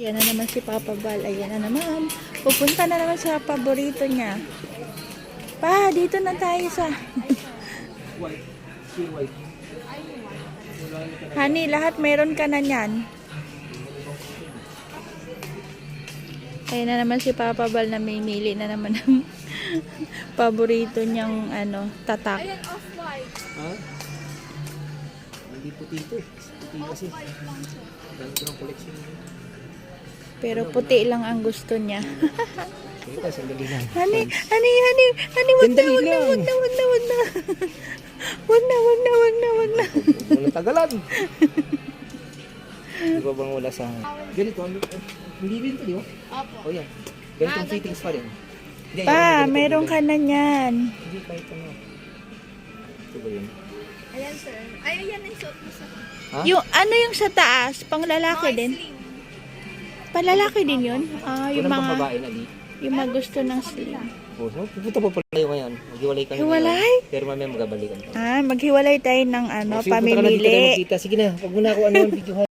Yan na naman si Papa Bal. Ayan na naman. Pupunta na naman sa paborito niya. Pa, dito na tayo sa... Honey, lahat meron ka na niyan. Ayan na naman si Papa Bal na mimili na naman ng paborito niyang ano, tatak. Ayan, off-white. Ha? Hindi puti ito eh. Puti kasi. Dami ko ng collection. Pero puti lang ang gusto niya. Sige, sandali lang. honey, honey, honey, honey, wag na, wag na, wag na, wag na, wag na. Wag na, wag na, wag na, wag na. Walang tagalan. Di ba bang wala sa... Ganito, Hindi rin ito, di ba? Opo. O yan. Ganitong fittings pa rin. Pa, meron ka na niyan. Hindi, kahit ano. Ito ba yun? Ayan, sir. Ay, ayan ang suot mo sa... Ha? Yung ano yung sa taas, pang lalaki Mga din? slim. Palalaki din yun? Ah, yung Walang mga, pambabae na di. yung mga gusto ng slim. Oh, so, pupunta pa pala kayo ngayon. Maghiwalay kami Hiwalay? ngayon. Pero mamaya magabalikan pa. Ah, maghiwalay tayo ng ano, sige, punta ka na dito tayo pamimili. magkita. Sige na, huwag mo na ako ano, video